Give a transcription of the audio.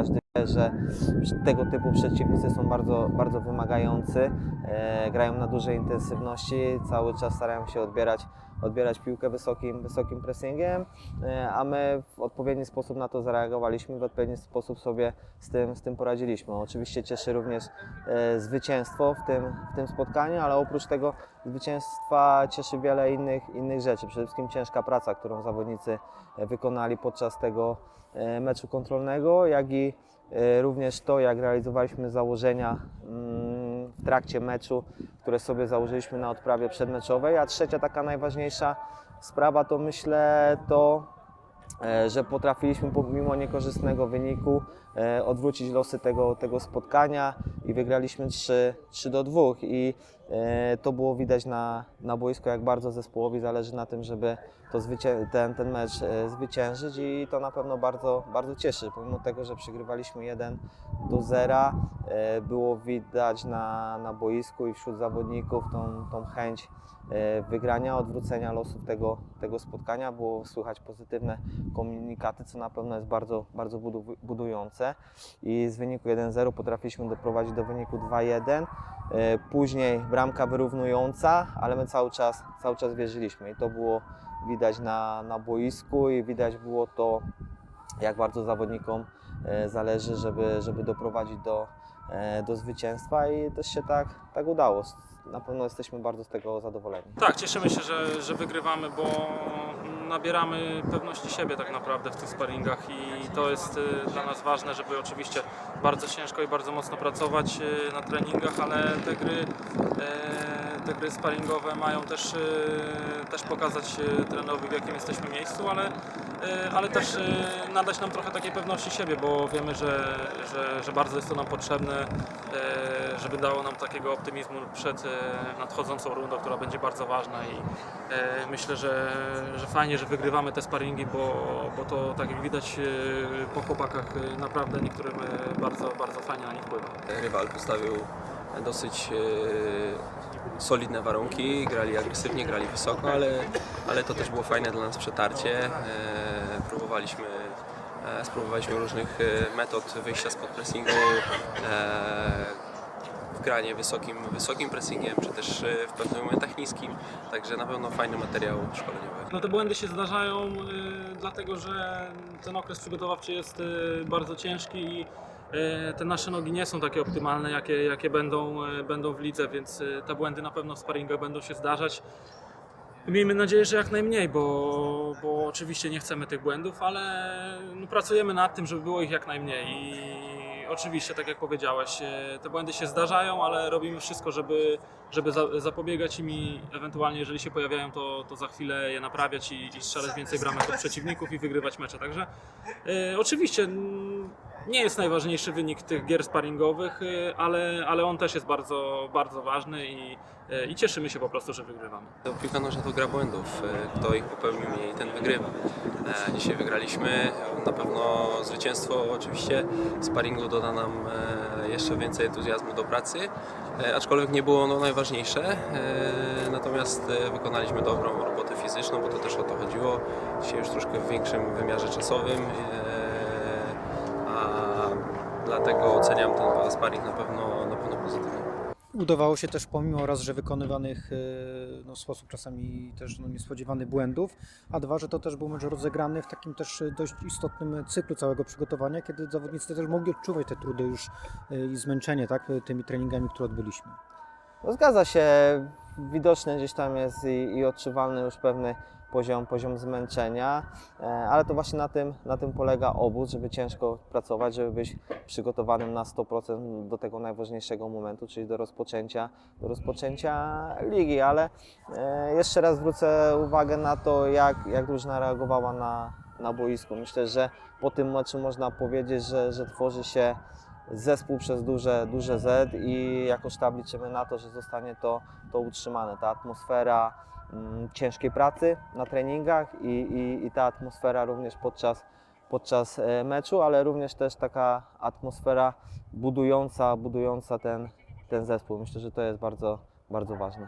hojas że tego typu przeciwnicy są bardzo, bardzo wymagający, e, grają na dużej intensywności, cały czas starają się odbierać, odbierać piłkę wysokim, wysokim pressingiem, e, a my w odpowiedni sposób na to zareagowaliśmy, w odpowiedni sposób sobie z tym, z tym poradziliśmy. Oczywiście cieszy również e, zwycięstwo w tym, w tym spotkaniu, ale oprócz tego zwycięstwa cieszy wiele innych, innych rzeczy. Przede wszystkim ciężka praca, którą zawodnicy e, wykonali podczas tego e, meczu kontrolnego, jak i również to, jak realizowaliśmy założenia mm, w trakcie meczu, które sobie założyliśmy na odprawie przedmeczowej. A trzecia taka najważniejsza sprawa to myślę to, e, że potrafiliśmy pomimo niekorzystnego wyniku e, odwrócić losy tego, tego spotkania i wygraliśmy 3, 3 do 2 i e, to było widać na, na boisku, jak bardzo zespołowi zależy na tym, żeby to zwycię- ten, ten mecz e, zwyciężyć. I to na pewno bardzo, bardzo cieszy, pomimo tego, że przegrywaliśmy 1 do 0, e, było widać na, na boisku i wśród zawodników tą, tą chęć e, wygrania, odwrócenia losów tego, tego spotkania. Było słychać pozytywne komunikaty, co na pewno jest bardzo, bardzo budu- budujące. I z wyniku 1-0 potrafiliśmy doprowadzić do wyniku 2-1. E, Później bramka wyrównująca, ale my cały czas, cały czas wierzyliśmy i to było widać na, na boisku i widać było to, jak bardzo zawodnikom e, zależy, żeby, żeby doprowadzić do, e, do zwycięstwa i też się tak, tak udało. Na pewno jesteśmy bardzo z tego zadowoleni. Tak, cieszymy się, że, że wygrywamy, bo nabieramy pewności siebie tak naprawdę w tych sparingach i to jest y, dla nas ważne, żeby oczywiście bardzo ciężko i bardzo mocno pracować y, na treningach, ale te gry, e, te gry sparingowe mają też, y, też pokazać y, trenerowi w jakim jesteśmy miejscu, ale, y, ale też nadać nam trochę takiej pewności siebie, bo wiemy, że, że, że bardzo jest to nam potrzebne, e, żeby dało nam takiego optymizmu przed e, nadchodzącą rundą, która będzie bardzo ważna i e, myślę, że, że fajnie, że wygrywamy te sparingi, bo, bo to tak jak widać e, po chłopakach e, naprawdę niektórym e, bardzo, bardzo fajnie na nich wpływa. Rywal postawił dosyć e, solidne warunki, grali agresywnie, grali wysoko, ale, ale to też było fajne dla nas przetarcie. E, próbowaliśmy, e, spróbowaliśmy różnych e, metod wyjścia spod pressingu, e, granie wysokim, wysokim pressingiem, czy też e, w pewnych momentach niskim, także na pewno fajny materiał szkoleniowy. No te błędy się zdarzają y, dlatego, że ten okres przygotowawczy jest y, bardzo ciężki i te nasze nogi nie są takie optymalne, jakie, jakie będą, y, będą w lidze, więc y, te błędy na pewno w sparingach będą się zdarzać. Miejmy nadzieję, że jak najmniej, bo, bo oczywiście nie chcemy tych błędów, ale no, pracujemy nad tym, żeby było ich jak najmniej. I oczywiście, tak jak powiedziałeś, e, te błędy się zdarzają, ale robimy wszystko, żeby, żeby za, zapobiegać im i ewentualnie, jeżeli się pojawiają, to, to za chwilę je naprawiać i, i strzelać więcej bramek od przeciwników i wygrywać mecze. Także e, oczywiście nie jest najważniejszy wynik tych gier sparingowych, e, ale, ale on też jest bardzo, bardzo ważny i, i cieszymy się po prostu, że wygrywamy. Piłka nożna to gra błędów. Kto ich popełnił mniej, ten wygrywa. Dzisiaj wygraliśmy. Na pewno zwycięstwo oczywiście sparingu doda nam e, jeszcze więcej entuzjazmu do pracy, e, aczkolwiek nie było ono najważniejsze. E, Natomiast wykonaliśmy dobrą robotę fizyczną, bo to też o to chodziło. Dzisiaj już troszkę w większym wymiarze czasowym. A dlatego oceniam ten sparing na pewno, na pewno pozytywnie. Udawało się też pomimo raz, że wykonywanych e, no, w sposób czasami też no, niespodziewany błędów, a dwa, że to też był mecz rozegrany w takim też e, dość istotnym cyklu całego przygotowania, kiedy zawodnicy też mogli odczuwać te trudy już e, i zmęczenie tak, tymi treningami, które odbyliśmy. No zgadza się, widoczny gdzieś tam jest i, i odczuwalny już pewny poziom, poziom zmęczenia, e, ale to właśnie na tym, na tym polega obóz, żeby ciężko pracować, żeby być przygotowanym na 100% do tego najważniejszego momentu, czyli do rozpoczęcia, do rozpoczęcia ligi, ale e, jeszcze raz zwrócę uwagę na to, jak, jak drużyna reagowała na, na boisku. Myślę, że po tym meczu można powiedzieć, że, że tworzy się zespół przez duże, duże Z i jako sztab liczymy na to, że zostanie to, to utrzymane. Ta atmosfera ciężkiej pracy na treningach i, i, i ta atmosfera również podczas, podczas e, meczu, ale również też taka atmosfera budująca, budująca ten, ten zespół. Myślę, że to jest bardzo, bardzo ważne.